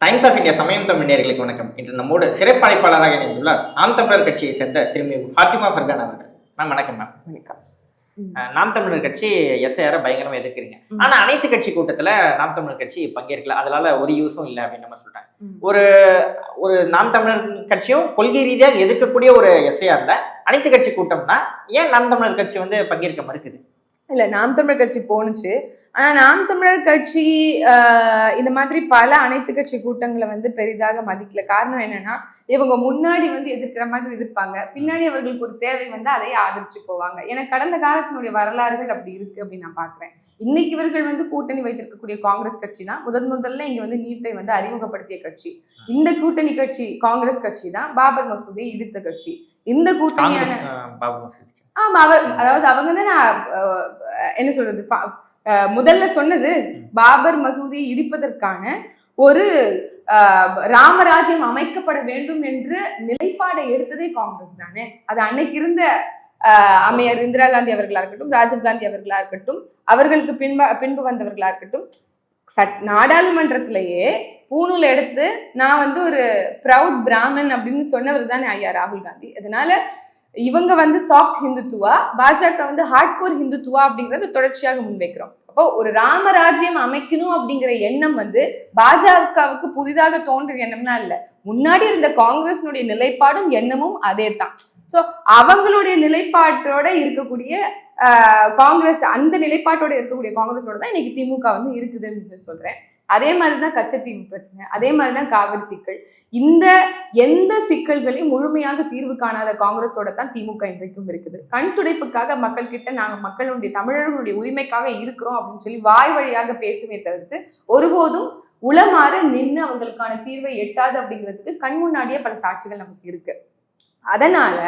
Times of India சமயம் தமிழ் நேயர்களுக்கு வணக்கம். இன்று நம்மோடு சிறப்பு அழைப்பாளராக இணைந்துள்ளார் நாம் தமிழர் கட்சியை சேர்ந்த திரும்பி ஃபாத்திமா ஃபர்கான் அவர்கள். மேம் வணக்கம் மேம். வணக்கம். நாம் தமிழர் கட்சி எஸ்ஐஆரை பயங்கரமா எதிர்க்கிறீங்க. ஆனா அனைத்து கட்சி கூட்டத்துல நாம் தமிழர் கட்சி பங்கேற்கல. அதனால ஒரு யூஸும் இல்லை அப்படின்னு நம்ம சொல்றாங்க. ம். ஒரு ஒரு நாம் தமிழர் கட்சியும் கொள்கை ரீதியாக எதிர்க்கக்கூடிய ஒரு எஸ்ஐஆர்ல அனைத்து கட்சி கூட்டம்னா ஏன் நாம் தமிழர் கட்சி வந்து பங்கேற்க மறுக்குது? இல்ல நாம் தமிழர் கட்சி போணுச்சு. ஆனா நாம் தமிழர் கட்சி ஆஹ், இந்த மாதிரி பல அனைத்து கட்சி கூட்டங்களை வந்து பெரிதாக மதிக்கல. காரணம் என்னன்னா இவங்க முன்னாடி வந்து எதிர்க்கிற மாதிரி எதிர்ப்பாங்க. பின்னாடி அவர்களுக்கு ஒரு தேவை வந்து அதை ஆதரிச்சு போவாங்க. ஏன்னா கடந்த காலத்தினுடைய வரலாறுகள் அப்படி இருக்கு அப்படின்னு நான் பாக்குறேன். இன்னைக்கு இவர்கள் வந்து கூட்டணி வைத்திருக்கக்கூடிய காங்கிரஸ் கட்சி தான். முதன் முதல்ல இங்க வந்து நீட்டை வந்து அறிமுகப்படுத்திய கட்சி. இந்த கூட்டணி கட்சி காங்கிரஸ் கட்சி தான். பாபர் மசூதியை இடித்த கட்சி. இந்த கூட்டணியான ஆமா அவர் அதாவது அவங்க தான் நான் என்ன சொல்றது ஃப- முதல்ல சொன்னது பாபர் மசூதியை இடிப்பதற்கான ஒரு ராமராஜ்யம் அமைக்கப்பட வேண்டும் என்று நிலைப்பாடை எடுத்ததே காங்கிரஸ் தானே. அது அன்னைக்கு இருந்த அமையர் இந்திரா காந்தி அவர்களா இருக்கட்டும் ராஜீவ் காந்தி அவர்களா இருக்கட்டும் அவர்களுக்கு பின்ப பின்பு வந்தவர்களா இருக்கட்டும் சட் நாடாளுமன்றத்திலேயே பூணூல் எடுத்து நான் வந்து ஒரு ப்ரவுட் பிராமன் அப்படின்னு சொன்னவர் தானே ஐயா ராகுல் காந்தி. அதனால இவங்க வந்து சாஃப்ட் ஹிந்துத்துவா பாஜக வந்து ஹார்ட்கோர் ஹிந்துத்துவா அப்படிங்கறத தொடர்ச்சியாக முன்வைக்கிறோம். அப்போ ஒரு ராமராஜ்யம் அமைக்கணும் அப்படிங்கிற எண்ணம் வந்து பாஜகவுக்கு புதிதாக தோன்றிய எண்ணம்னா இல்ல. முன்னாடி இருந்த காங்கிரஸினுடைய நிலைப்பாடும் எண்ணமும் அதே தான் ஸோ அவங்களுடைய நிலைப்பாட்டோட இருக்கக்கூடிய காங்கிரஸ் அந்த நிலைப்பாட்டோட இருக்கக்கூடிய காங்கிரஸோட தான் இன்னைக்கு திமுக வந்து இருக்குதுன்னு சொல்றேன். அதே மாதிரிதான் கச்சத்தீவு பிரச்சனை அதே மாதிரிதான் காவிரி சிக்கல். இந்த எந்த சிக்கல்களையும் முழுமையாக தீர்வு காணாத காங்கிரஸோட தான் திமுக இன்றைக்கும் இருக்குது. கண் துடைப்புக்காக மக்கள் கிட்ட நாங்கள் மக்களுடைய தமிழர்களுடைய உரிமைக்காக இருக்கிறோம் அப்படின்னு சொல்லி வாய் வழியாக பேசுமே தவிர்த்து ஒருபோதும் உளமாற நின்று அவங்களுக்கான தீர்வை எட்டாது அப்படிங்கிறதுக்கு கண் முன்னாடியே பல சாட்சிகள் நமக்கு இருக்கு. அதனால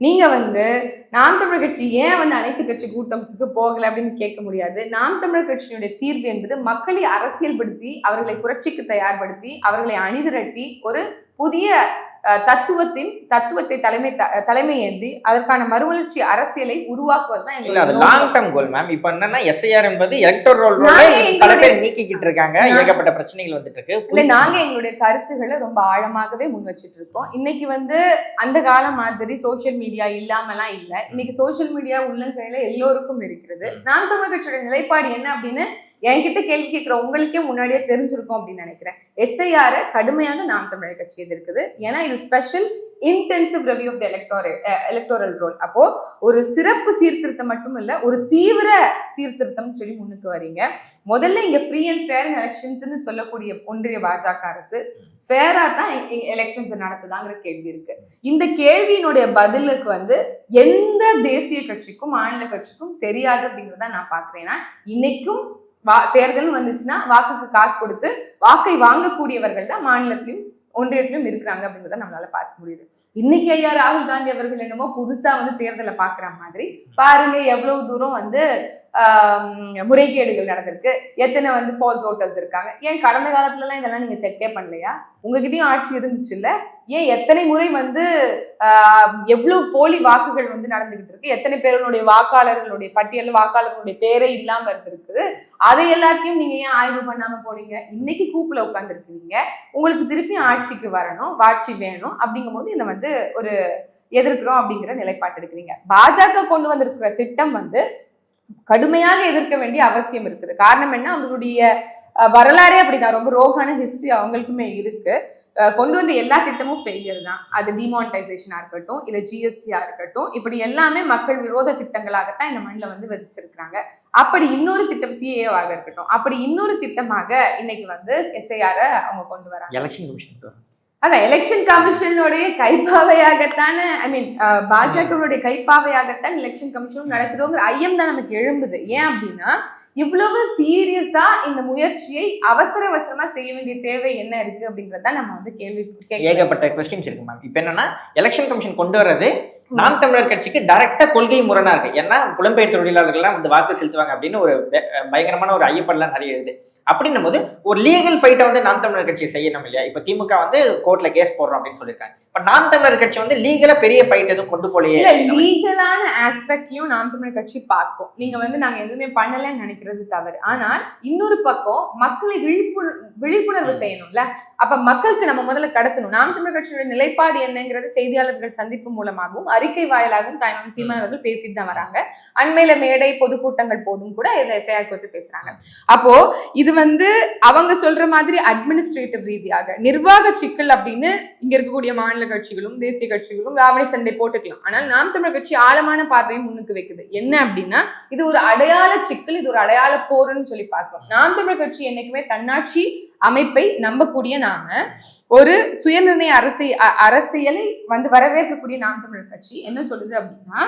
நீங்க வந்து நாம் தமிழர் கட்சி ஏன் வந்து அனைத்து கட்சி கூட்டத்துக்கு போகல அப்படின்னு கேட்க முடியாது. நாம் தமிழர் கட்சியினுடைய தீர்வு என்பது மக்களை அரசியல்படுத்தி அவர்களை புரட்சிக்கு தயார்படுத்தி அவர்களை அணிதிரட்டி ஒரு புதிய தத்துவத்தின் தத்துவத்தை தலைமை தலைமை ஏந்தி அதற்கான மறுமலர்ச்சி அரசியலை உருவாக்குவது தான் இல்ல எங்களுடைய லாங். டர்ம் கோல் மேம் இப்ப என்னன்னா எஸ்ஐஆர் என்பது எலக்டோர் ரோல் பல பேர் நீக்கிக்கிட்டு இருக்காங்க. ஏகப்பட்ட பிரச்சனைகள் வந்துட்டு இல்ல இருக்கு நாங்க எங்களுடைய கருத்துக்களை ரொம்ப ஆழமாகவே முன் வச்சிட்டு இருக்கோம் இன்னைக்கு வந்து அந்த காலம் மாதிரி சோஷியல் மீடியா இல்லாமலாம் இல்ல. இன்னைக்கு சோஷியல் மீடியா உள்ளங்கையில எல்லோருக்கும் இருக்கிறது. நாம் தமிழ் கட்சியோட நிலைப்பாடு என்ன அப்படின்னு என்கிட்ட கேள்வி கேட்குற உங்களுக்கே முன்னாடியே தெரிஞ்சிருக்கும் அப்படின்னு நினைக்கிறேன். எஸ்ஐஆர் கடுமையாக நாம் தமிழர் கட்சி எதிர்க்குது. ஏன்னா இது special intensive review of the electoral electoral roll அப்போ ஒரு சிறப்பு சீர்திருத்தம் மட்டும் இல்ல ஒரு தீவிர சீர்திருத்தம் சொல்லி முன்னுக்கு வரீங்க முதல்ல இங்க ஃப்ரீ அண்ட் ஃபேர் எலெக்ஷன்ஸ்னு சொல்லக்கூடிய ஒன்றிய பாஜக அரசு ஃபேரா தான் எலெக்ஷன்ஸ் நடத்துதாங்கிற கேள்வி இருக்கு. இந்த கேள்வியினுடைய பதிலுக்கு வந்து எந்த தேசிய கட்சிக்கும் மாநில கட்சிக்கும் தெரியாது அப்படிங்கிறத நான் பாக்குறேன்னா இன்னைக்கும் வா தேர்தல் வந்துச்சுன்னா வாக்குக்கு காசு கொடுத்து வாக்கை வாங்கக்கூடியவர்கள் தான் மாநிலத்திலும் ஒன்றியத்திலும் இருக்கிறாங்க அப்படிங்கிறத நம்மளால பார்க்க முடியுது. இன்னைக்கு ஐயா ராகுல் காந்தி அவர்கள் என்னமோ புதுசா வந்து தேர்தலை பாக்குற மாதிரி பாருங்க எவ்வளவு தூரம் வந்து முறைகேடுகள் நடந்திருக்கு. எத்தனை வந்து ஃபால்ஸ் ஓட்டர்ஸ் இருக்காங்க. ஏன் கடந்த காலத்துலலாம் இதெல்லாம் நீங்கள் செக்கே பண்ணலையா? உங்ககிட்டயும் ஆட்சி இருந்துச்சு இல்லை? ஏன் எத்தனை முறை வந்து எவ்வளவு போலி வாக்குகள் வந்து நடந்துகிட்டு இருக்கு? எத்தனை பேருடைய வாக்காளர்களுடைய பட்டியல் வாக்காளர்களுடைய பேரே இல்லாம இருந்திருக்குது. அதை எல்லாத்தையும் நீங்க ஏன் ஆய்வு பண்ணாம போனீங்க இன்னைக்கு கூப்புல உட்காந்துருக்கீங்க உங்களுக்கு திருப்பி ஆட்சிக்கு வரணும் ஆட்சி வேணும் அப்படிங்கும்போது இதை வந்து ஒரு எதிர்க்கிறோம் அப்படிங்கிற நிலைப்பாட்டு எடுக்கிறீங்க. பாஜக கொண்டு வந்திருக்கிற திட்டம் வந்து கடுமையாக எதிர்க்க வேண்டிய அவசியம் இருக்குது. காரணம் என்ன? அவங்களுடைய வரலாறே அப்படிதான். ரொம்ப ரோகான ஹிஸ்டரி அவங்களுக்குமே இருக்கு. கொண்டு வந்த எல்லா திட்டமும் ஃபெயிலியர் தான். அது டிமானிட்டைசேஷனாக இருக்கட்டும் இல்ல ஜிஎஸ்டியா இருக்கட்டும் இப்படி எல்லாமே மக்கள் விரோத திட்டங்களாகத்தான் இந்த மண்ணில் வந்து விதிச்சிருக்கிறாங்க. அப்படி இன்னொரு திட்டம் சிஏவாக இருக்கட்டும். அப்படி இன்னொரு திட்டமாக இன்னைக்கு வந்து எஸ்ஐஆரை அவங்க கொண்டு வராங்க. எலெக்ஷன் கமிஷன் அதான் எலெக்ஷன் கமிஷனுடைய கைப்பாவையாகத்தானே ஐ மீன் பாஜகவுடைய கைப்பாவையாகத்தான் எலெக்ஷன் கமிஷனும் நடக்குதுங்கிற ஐயம் தான் நமக்கு எழும்புது. ஏன் அப்படின்னா இவ்வளவு சீரியஸா இந்த முயற்சியை அவசர அவசரமா செய்ய வேண்டிய தேவை என்ன இருக்கு அப்படின்றத நம்ம வந்து கேள்வி ஏகப்பட்ட கொஸ்டின்ஸ் இருக்கு மேம் இப்போ என்னன்னா எலெக்ஷன் கமிஷன் கொண்டு வர்றது நாம் தமிழர் கட்சிக்கு டைரக்டா கொள்கை முரணா இருக்கு. ஏன்னா புலம்பெயர் தொழிலாளர்கள்லாம் வந்து வாக்கு செலுத்துவாங்க அப்படின்னு ஒரு பயங்கரமான ஒரு ஐயப்படலாம் நிறைய எழுது. அப்படின்னும் போது ஒரு லீகல் ஃபைட்டை வந்து நாம் தமிழர் கட்சி செய்யணும் இல்லையா? இப்ப திமுக வந்து கோர்ட்ல கேஸ் போடுறோம் அப்படின்னு சொல்லியிருக்காங்க. இப்ப நாம் தமிழர் கட்சி வந்து லீகலா பெரிய ஃபைட் எதுவும் கொண்டு போலையே இல்ல லீகலான ஆஸ்பெக்ட்லயும் நாம் தமிழர் கட்சி பார்ப்போம் நீங்க வந்து நாங்க எதுவுமே பண்ணலன்னு நினைக்கிறது தவறு. ஆனால் இன்னொரு பக்கம் மக்களை விழிப்புணர் விழிப்புணர்வு செய்யணும்ல. அப்ப மக்களுக்கு நம்ம முதல்ல கடத்தணும். நாம் தமிழர் கட்சியோட நிலைப்பாடு என்னங்கிறது செய்தியாளர்கள் சந்திப்பு மூலமாகவும் அறிக்கை வாயிலாகவும் தாய்மாமன் சீமான் அவர்கள் பேசிட்டு தான் வராங்க. அண்மையில மேடை பொதுக்கூட்டங்கள் போதும் கூட இதை எஸ்ஐஆர் குறித்து பேசுறாங்க. அப்போ இது வந்து அவங்க சொல்ற மாதிரி அட்மினிஸ்ட்ரேட்டிவ் ரீதியாக நிர்வாக சிக்கல் அப்படின்னு இங்க இருக்கக்கூடிய மாநில கட்சிகளும் தேசிய கட்சிகளும் ராவணி சண்டை போட்டுக்கலாம். ஆனால் நாம் தமிழர் கட்சி ஆழமான பார்வையை முன்னுக்கு வைக்குது. என்ன அப்படின்னா இது ஒரு அடையாள சிக்கல் இது ஒரு அடையாள போருன்னு சொல்லி பார்க்கிறோம். நாம் தமிழர் கட்சி என்னைக்குமே தன்னாட்சி அமைப்பை நம்பக்கூடிய நாம ஒரு சுயநிர்ணய அரசியல் அரசியலை வந்து வரவேற்கக்கூடிய நாம் தமிழர் கட்சி என்ன சொல்லுது அப்படின்னா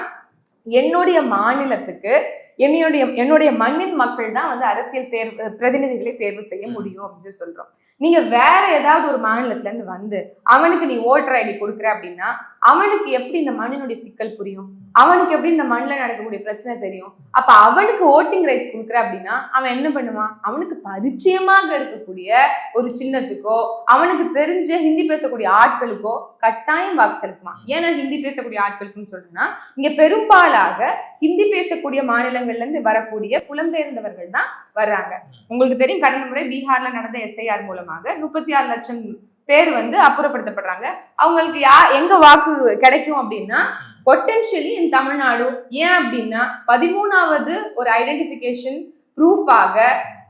என்னுடைய மாநிலத்துக்கு என்னுடைய என்னுடைய மண்ணின் மக்கள் தான் வந்து அரசியல் தேர்வு பிரதிநிதிகளை தேர்வு செய்ய முடியும் அப்படின்னு சொல்றோம். நீங்க வேற ஏதாவது ஒரு மாநிலத்துல இருந்து வந்து அவனுக்கு நீ ஓட்டர் ஐடி கொடுக்குற அப்படின்னா அவனுக்கு எப்படி இந்த மண்ணினுடைய சிக்கல் புரியும்? அவனுக்கு எப்படி இந்த மண்ணில் நடக்கக்கூடிய பிரச்சனை தெரியும்? அப்ப அவனுக்கு ஓட்டிங் ரைட்ஸ் கொடுக்குற அப்படின்னா அவன் என்ன பண்ணுவான்? அவனுக்கு பரிச்சயமாக இருக்கக்கூடிய ஒரு சின்னத்துக்கோ அவனுக்கு தெரிஞ்ச ஹிந்தி பேசக்கூடிய ஆட்களுக்கோ கட்டாயம் வாக்கு செலுத்துவான். ஏன்னா ஹிந்தி பேசக்கூடிய ஆட்களுக்குன்னு சொல்றேன்னா இங்க பெரும்பாலாக ஹிந்தி பேசக்கூடிய மாநிலங்கள்ல இருந்து வரக்கூடிய புலம்பெயர்ந்தவர்கள் தான் வர்றாங்க. உங்களுக்கு தெரியும் கடந்த முறை பீகார்ல நடந்த எஸ்ஐஆர் மூலமாக முப்பத்தி ஆறு லட்சம் பேர் வந்து அப்புறப்படுத்தப்படுறாங்க. அவங்களுக்கு யா எங்க வாக்கு கிடைக்கும் அப்படின்னா பொட்டென்ஷியலி இன் தமிழ்நாடு ஏன் அப்படின்னா பதிமூணாவது ஒரு ஐடென்டிஃபிகேஷன் ப்ரூஃபாக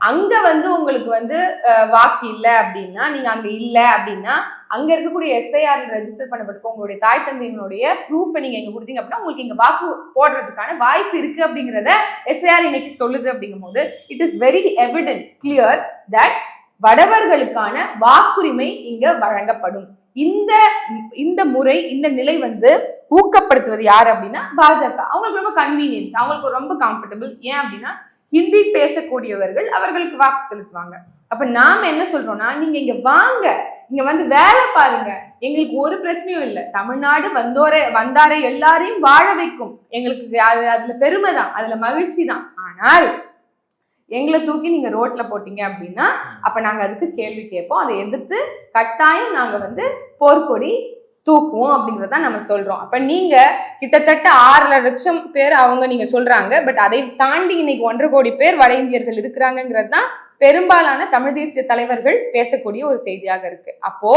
அங்க வந்து உங்களுக்கு வந்து வாக்கு இல்லை அப்படின்னா நீங்க அங்க இல்லை அப்படின்னா அங்க இருக்கக்கூடிய எஸ்ஐஆர் ரெஜிஸ்டர் பண்ணப்பட்டிருக்க உங்களுடைய தாய் தந்தையினுடைய ப்ரூஃபை நீங்க இங்கே கொடுத்தீங்க அப்படின்னா உங்களுக்கு இங்க வாக்கு போடுறதுக்கான வாய்ப்பு இருக்கு அப்படிங்கிறத எஸ்ஐஆர் இன்னைக்கு சொல்லுது அப்படிங்கும்போது it is very evident clear that வடவர்களுக்கான வாக்குரிமை இங்க வழங்கப்படும். இந்த இந்த முறை இந்த நிலை வந்து ஊக்கப்படுத்துவது யார் அப்படின்னா பாஜக. அவங்களுக்கு ரொம்ப கன்வீனியன்ட் அவங்களுக்கு ரொம்ப கம்ஃபர்டபுள் ஏன் அப்படின்னா ஹிந்தி பேசக்கூடியவர்கள் அவர்களுக்கு வாக்கு செலுத்துவாங்க. அப்ப நாம என்ன சொல்றோம்னா நீங்க இங்க வாங்க இங்க வந்து வேலை பாருங்க. எங்களுக்கு ஒரு பிரச்சனையும் இல்லை. தமிழ்நாடு வந்தோரை வந்தாரே எல்லாரையும் வாழ வைக்கும். எங்களுக்கு அது அதுல பெருமை தான் அதுல மகிழ்ச்சி தான். ஆனால் எங்களை தூக்கி நீங்க ரோட்ல போட்டீங்க அப்படின்னா அப்ப நாங்க அதுக்கு கேள்வி கேட்போம். அதை எதிர்த்து கட்டாயம் நாங்க வந்து போர்க்கொடி தூக்குவோம் அப்படிங்கிறத நம்ம சொல்றோம். அப்ப நீங்க கிட்டத்தட்ட ஆறு லட்சம் பேர் அவங்க நீங்க சொல்றாங்க. பட் அதை தாண்டி இன்னைக்கு ஒன்றரை கோடி பேர் வட இந்தியர்கள் இருக்கிறாங்கிறது தான் பெரும்பாலான தமிழ் தேசிய தலைவர்கள் பேசக்கூடிய ஒரு செய்தியாக இருக்கு. அப்போ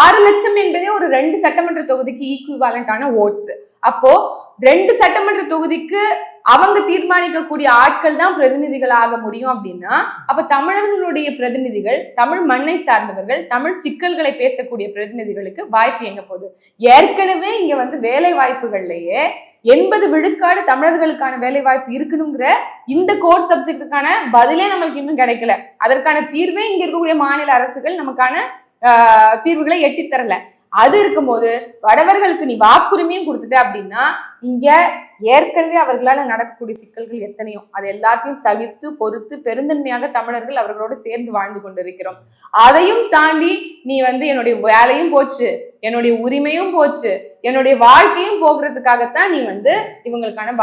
ஆறு லட்சம் என்பதே ஒரு ரெண்டு சட்டமன்ற தொகுதிக்கு ஈக்குவாலண்டான ஓட்ஸ் அப்போ ரெண்டு சட்டமன்ற தொகுதிக்கு அவங்க தீர்மானிக்கக்கூடிய ஆட்கள் தான் பிரதிநிதிகள் ஆக முடியும் அப்படின்னா அப்ப தமிழர்களுடைய பிரதிநிதிகள் தமிழ் மண்ணை சார்ந்தவர்கள் தமிழ் சிக்கல்களை பேசக்கூடிய பிரதிநிதிகளுக்கு வாய்ப்பு எங்க போகுது? ஏற்கனவே இங்க வந்து வேலை வாய்ப்புகள்லயே எண்பது விழுக்காடு தமிழர்களுக்கான வேலை வாய்ப்பு இருக்கணுங்கிற இந்த கோர்ஸ் சப்ஜெக்டுக்கான பதிலே நம்மளுக்கு இன்னும் கிடைக்கல. அதற்கான தீர்வே இங்க இருக்கக்கூடிய மாநில அரசுகள் நமக்கான தீர்வுகளை எட்டித்தரல. அது இருக்கும்போது வடவர்களுக்கு நீ வாக்குரிமையும் கொடுத்துட்ட அப்படின்னா இங்க ஏற்கனவே அவர்களால நடக்கக்கூடிய சிக்கல்கள் எத்தனையோ? அது எல்லாத்தையும் சகித்து பொறுத்து பெருந்தன்மையாக தமிழர்கள் அவர்களோடு சேர்ந்து வாழ்ந்து கொண்டிருக்கிறோம். அதையும் தாண்டி நீ வந்து என்னுடைய வேலையும் போச்சு என்னுடைய உரிமையும் போச்சு என்னுடைய வாழ்க்கையும் போக்குறதுக்காகத்தான் நீ வந்து இவங்களுக்கான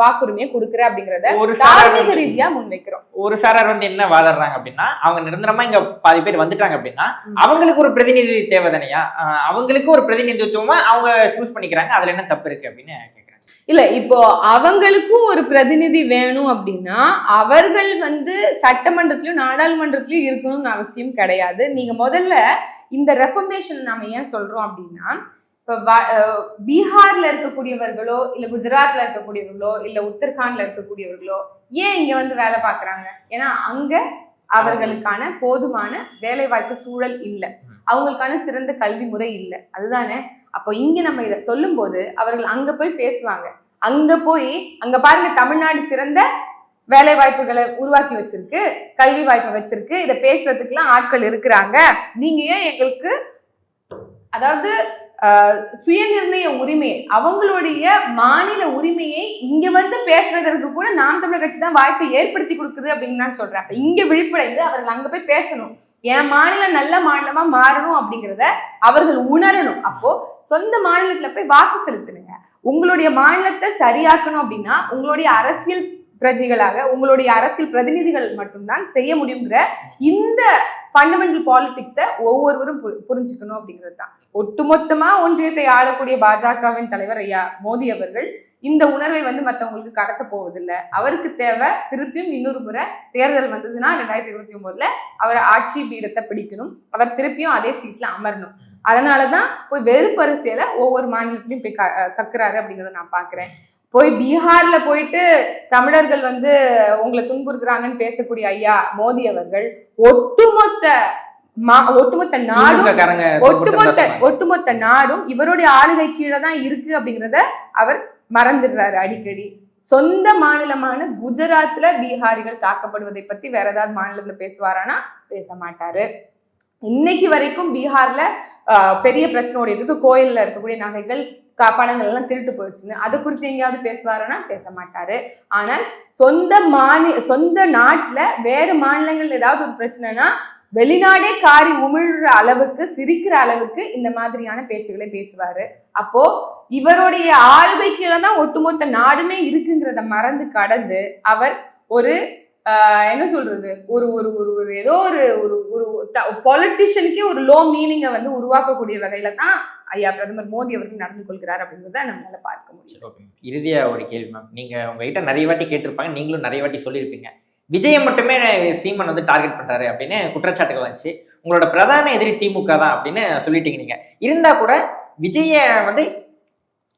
வாக்குரிமையை கொடுக்குற அப்படிங்கறத ஒரு தார்மீக ரீதியா முன்வைக்கிறோம். ஒரு சாரார் வந்து என்ன வாதாடுறாங்க அப்படின்னா அவங்க நிரந்தரமா இங்க பாதி பேர் வந்துட்டாங்க அப்படின்னா. அவங்களுக்கு ஒரு பிரதிநிதி தேவை தானையா அவங்களுக்கு ஒரு பிரதிநிதித்துவமா அவங்க சூஸ் பண்ணிக்கிறாங்க அதுல என்ன தப்பு இருக்கு அப்படின்னு கேட்குறேன் இல்ல இப்போ அவங்களுக்கும் ஒரு பிரதிநிதி வேணும் அப்படின்னா அவர்கள் வந்து சட்டமன்றத்திலயும் நாடாளுமன்றத்திலயும் இருக்கணும்னு அவசியம் கிடையாது. நீங்க முதல்ல இந்த ரெஃபர்மேஷன் நாம ஏன் சொல்றோம் அப்படின்னா இப்போ வ- பீகார்ல இருக்கக்கூடியவர்களோ இல்ல குஜராத்ல இருக்கக்கூடியவர்களோ இல்ல உத்தரகாண்ட்ல இருக்கக்கூடியவர்களோ ஏன் இங்க வந்து வேலை பார்க்குறாங்க? ஏன்னா அங்க அவர்களுக்கான போதுமான வேலை வாய்ப்பு சூழல் இல்லை. அவங்களுக்கான சிறந்த கல்வி முறை இல்லை. அதுதானே? அப்போ இங்கே நம்ம இதை சொல்லும்போது அவர்கள் அங்கே போய் பேசுவாங்க. அங்கே போய் அங்கே பாருங்க தமிழ்நாடு சிறந்த வேலை வாய்ப்புகளை உருவாக்கி வச்சிருக்கு கல்வி வாய்ப்பை வச்சிருக்கு. இதை பேசுறதுக்குலாம் ஆட்கள் இருக்கிறாங்க. நீங்க ஏன் எங்களுக்கு அதாவது சுயநிர்ணய உரிமை அவங்களுடைய மாநில உரிமையை இங்க வந்து பேசுறதற்கு கூட நாம் தமிழர் கட்சி தான் வாய்ப்பை ஏற்படுத்தி கொடுக்குது அப்படின்னு நான் சொல்றேன். அப்ப இங்க விழிப்படைந்து அவர்கள் அங்க போய் பேசணும். என் மாநிலம் நல்ல மாநிலமா மாறணும் அப்படிங்கிறத அவர்கள் உணரணும். அப்போ சொந்த மாநிலத்துல போய் வாக்கு செலுத்துனுங்க. உங்களுடைய மாநிலத்தை சரியாக்கணும் அப்படின்னா உங்களுடைய அரசியல் பிரஜைகளாக உங்களுடைய அரசியல் பிரதிநிதிகள் மட்டும்தான் செய்ய முடியுங்கிற இந்த ஃபண்டமெண்டல் பாலிடிக்ஸை ஒவ்வொருவரும் பு- புரிஞ்சுக்கணும் அப்படிங்கிறது தான். ஒட்டுமொத்தமா ஒன்றியத்தை ஆளக்கூடிய பாஜகவின் தலைவர் ஐயா மோடி அவர்கள் இந்த உணர்வை வந்து மற்றவங்களுக்கு கடத்த போவதில்லை. அவருக்கு தேவை திருப்பியும் இன்னொரு முறை தேர்தல் வந்ததுன்னா ரெண்டாயிரத்தி இருபத்தி ஒன்பதுல அவர் ஆட்சி பீடத்தை பிடிக்கணும். அவர் திருப்பியும் அதே சீட்ல அமரணும். அதனாலதான் போய் வெறுப்பு அரசியலை ஒவ்வொரு மாநிலத்திலையும் போய் க- கக்குறாரு அப்படிங்கறத நான் பாக்குறேன். போய் பீகார்ல போயிட்டு தமிழர்கள் வந்து உங்களை துன்புறுத்துறாங்கன்னு பேசக்கூடிய ஐயா மோடி அவர்கள் ஒட்டுமொத்த ஒட்டுமொத்த நாடும் ஒட்டுமொத்த ஒட்டுமொத்த நாடும் இவருடைய ஆளுகை கீழே தான் இருக்கு அப்படிங்கிறத அவர் மறந்துடுறாரு அடிக்கடி. சொந்த மாநிலமான குஜராத்ல பீகாரிகள் தாக்கப்படுவதை பத்தி வேற ஏதாவது மாநிலத்துல பேசுவாரானா? பேச மாட்டாரு. இன்னைக்கு வரைக்கும் பீகார்ல ஆஹ், பெரிய பிரச்சனை ஓடிட்டு இருக்கு. கோயில்ல இருக்கக்கூடிய நகைகள் பணங்கள் எல்லாம் திருட்டு போயிடுச்சுன்னு. அதை குறித்து எங்கேயாவது பேசுவாருன்னா பேச மாட்டாரு. ஆனால் சொந்த மாநி சொந்த நாட்டுல வேறு மாநிலங்கள் ஏதாவது ஒரு பிரச்சனைனா வெளிநாடே காரி உமிழ்ற அளவுக்கு சிரிக்கிற அளவுக்கு இந்த மாதிரியான பேச்சுகளை பேசுவாரு. அப்போ இவருடைய ஆளுகை கீழே தான் ஒட்டுமொத்த நாடுமே இருக்குங்கிறத மறந்து கடந்து அவர் ஒரு என்ன சொல்றது? ஒரு ஒரு ஒரு ஒரு ஏதோ ஒரு ஒரு ஒரு பொலிட்டிஷியனுக்கே ஒரு லோ மீனிங்கை வந்து உருவாக்கக்கூடிய வகையில தான் ஐயா பிரதமர் மோடி அவர்கள் நடந்து கொள்கிறார் அப்படிங்கிறத நம்மளால பார்க்க முடியும். இறுதியா ஒரு கேள்வி மேம் நீங்க உங்ககிட்ட நிறைய வாட்டி கேட்டிருப்பாங்க. நீங்களும் நிறைய வாட்டி சொல்லியிருப்பீங்க. விஜயம் மட்டுமே சீமன் வந்து டார்கெட் பண்றாரு அப்படின்னு குற்றச்சாட்டுகள் வந்துச்சு. உங்களோட பிரதான எதிரி திமுக தான் அப்படின்னு சொல்லிட்டீங்க நீங்க. இருந்தா கூட விஜய வந்து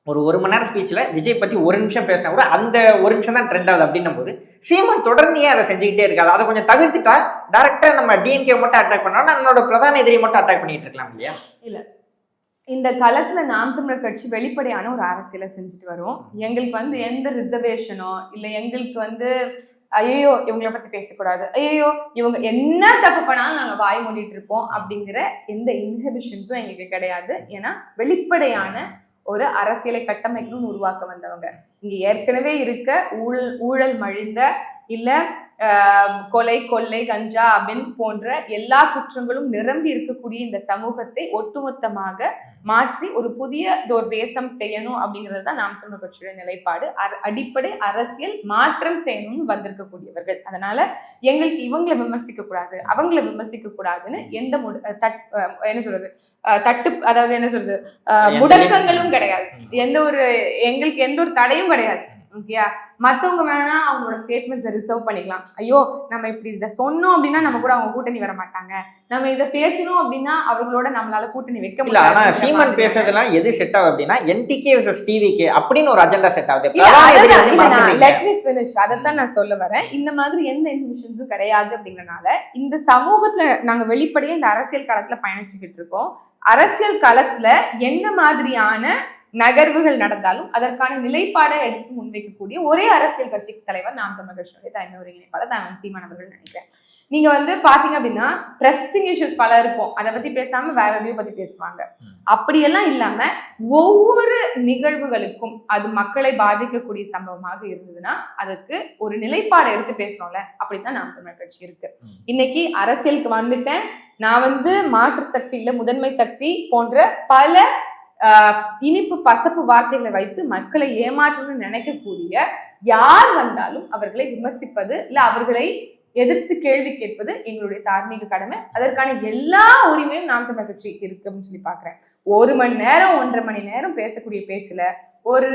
ஒரு ஒரு மணி நேரம் ஸ்பீச்சில் விஜய் பற்றி ஒரு நிமிஷம் பேசினா கூட அந்த ஒரு நிமிஷம் தான் ட்ரெண்ட் ஆகுது அப்படின்னும் போது சீமன் தொடர்ந்து ஏன் அதை செஞ்சுக்கிட்டே இருக்காது அதை கொஞ்சம் தவிர்த்துட்டா டேரக்டாக நம்ம டிஎம்கே மட்டும் அட்டாக் பண்ணோம்னா நம்மளோட பிரதான எதிரியை மட்டும் அட்டாக் பண்ணிட்டு இருக்கலாம் இல்லையா? இல்லை. இந்த களத்துல நாம் தமிழர் கட்சி வெளிப்படையான ஒரு அரசியலை செஞ்சுட்டு வரும். எங்களுக்கு வந்து எந்த ரிசர்வேஷனோ இல்லை எங்களுக்கு வந்து ஐயோ இவங்கள பத்தி பேசக்கூடாது. ஐயோ இவங்க என்ன தப்பு பண்ணாலும் நாங்கள் வாய் மூடிட்டு இருப்போம் அப்படிங்கிற எந்த இன்ஹிபிஷன்ஸும் எங்களுக்கு கிடையாது. ஏன்னா வெளிப்படையான ஒரு அரசியலை கட்டமைக்கணும்னு உருவாக்க வந்தவங்க. இங்க ஏற்கனவே இருக்க ஊழல் ஊழல் மழிந்த இல்ல கொலை கொள்ளை கஞ்சா அபின் போன்ற எல்லா குற்றங்களும் நிரம்பி இருக்கக்கூடிய இந்த சமூகத்தை ஒட்டுமொத்தமாக மாற்றி ஒரு புதிய ஒரு தேசம் செய்யணும் அப்படிங்கிறது தான் நாம் தமிழர் கட்சியோட நிலைப்பாடு. அடிப்படை அரசியல் மாற்றம் செய்யணும்னு வந்திருக்கக்கூடியவர்கள். அதனால எங்களுக்கு இவங்களை விமர்சிக்க கூடாது அவங்கள விமர்சிக்க கூடாதுன்னு எந்த என்ன சொல்றது? தட்டு அதாவது என்ன சொல்றது? முடக்கங்களும் கிடையாது. எந்த ஒரு எங்களுக்கு எந்த ஒரு தடையும் கிடையாது. ஓகேயா மத்தவங்க வேணா அவங்களோட ஸ்டேட்மெண்ட்ஸை ரிசர்வ் பண்ணிக்கலாம். ஐயோ நம்ம இப்படி இதை சொன்னோம் அப்படின்னா நம்ம கூட அவங்க கூட்டணி வர மாட்டாங்க. நம்ம இதை பேசணும் அப்படின்னா அவர்களோட நம்மளால கூட்டணி வைக்க இல்ல ஆனா சீமன் பேசுறதெல்லாம் எது செட் ஆகுது அப்படின்னா என்டிகே வர்சஸ் டிவிகே அப்படின்னு ஒரு அஜெண்டா செட் ஆகுது. let me finish. அதைத்தான் நான் சொல்ல வரேன். இந்த மாதிரி எந்த இன்ஹிபிஷன்ஸும் கிடையாது அப்படிங்கறனால இந்த சமூகத்துல நாங்க வெளிப்படையா இந்த அரசியல் களத்துல பயணிச்சுக்கிட்டு இருக்கோம். அரசியல் களத்துல என்ன மாதிரியான நகர்வுகள் நடந்தாலும் அதற்கான நிலைப்பாடை எடுத்து முன்வைக்கக்கூடிய ஒரே அரசியல் கட்சி தலைவர் நாம் தமிழர் கட்சியுடைய தலைமை ஒருங்கிணைப்பாளர் தான் சீமான் அவர்கள் நினைக்கிறேன். நீங்க வந்து பாத்தீங்க அப்படின்னா பிரஸிங் இஷ்யூஸ் பல இருக்கும். அதை பத்தி பேசாம வேற எதையும் பத்தி பேசுவாங்க. அப்படியெல்லாம் இல்லாம ஒவ்வொரு நிகழ்வுகளுக்கும் அது மக்களை பாதிக்கக்கூடிய சம்பவமாக இருந்ததுன்னா அதுக்கு ஒரு நிலைப்பாடை எடுத்து பேசணும்ல. அப்படித்தான் நாம் தமிழர் கட்சி இருக்கு. இன்னைக்கு அரசியலுக்கு வந்துட்டேன். நான் வந்து மாற்று சக்தி இல்ல முதன்மை சக்தி போன்ற பல இனிப்பு பசப்பு வார்த்தைகளை வைத்து மக்களை ஏமாற்றணும்னு நினைக்கக்கூடிய யார் வந்தாலும் அவர்களை விமர்சிப்பது இல்லை அவர்களை எதிர்த்து கேள்வி கேட்பது எங்களுடைய தார்மீக கடமை. அதற்கான எல்லா உரிமையும் நாம் தமிழ் கட்சிக்கு இருக்கு அப்படின்னு சொல்லி பாக்குறேன் ஒரு மணி நேரம் ஒன்றரை மணி நேரம் பேசக்கூடிய பேச்சுல ஒரு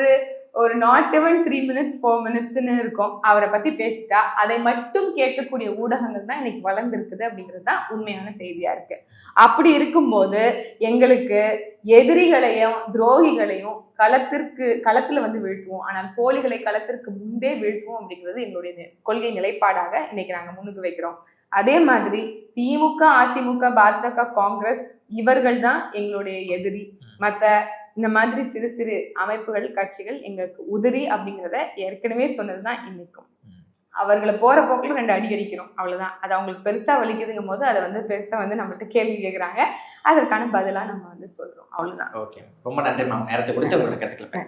ஒரு not even three minutes four மினிட்ஸ்னு இருக்கும். அவரை பத்தி பேசிட்டா அதை மட்டும் கேட்கக்கூடிய ஊடகங்கள் தான் இன்னைக்கு வளர்ந்துருக்குது அப்படிங்கிறது தான் உண்மையான செய்தியா இருக்கு. அப்படி இருக்கும்போது எங்களுக்கு எதிரிகளையும் துரோகிகளையும் களத்திற்கு களத்துல வந்து வீழ்த்துவோம். ஆனால் போலிகளை களத்திற்கு முன்பே வீழ்த்துவோம் அப்படிங்கிறது எங்களுடைய கொள்கை நிலைப்பாடாக இன்னைக்கு நாங்க முன்னுக்கு வைக்கிறோம். அதே மாதிரி திமுக அதிமுக பாஜக காங்கிரஸ் இவர்கள் தான் எங்களுடைய எதிரி. மற்ற இந்த மாதிரி சிறு சிறு அமைப்புகள் கட்சிகள் எங்களுக்கு உதிரி அப்படிங்கிறத ஏற்கனவே சொன்னதுதான் இன்னைக்கும். அவர்களை போற போக்குல ரெண்டு அடி அடிக்கிறோம் அவ்வளவுதான். அது அவங்களுக்கு பெருசா வலிக்குதுங்கும் போது அதை வந்து பெருசா வந்து நம்மள்ட்ட கேள்வி கேட்குறாங்க அதற்கான பதிலா நம்ம வந்து சொல்றோம். அவ்வளவுதான். ஓகே. ரொம்ப நன்றி மேம். நேரத்தை கொடுத்து உங்களோட கருத்துக்களை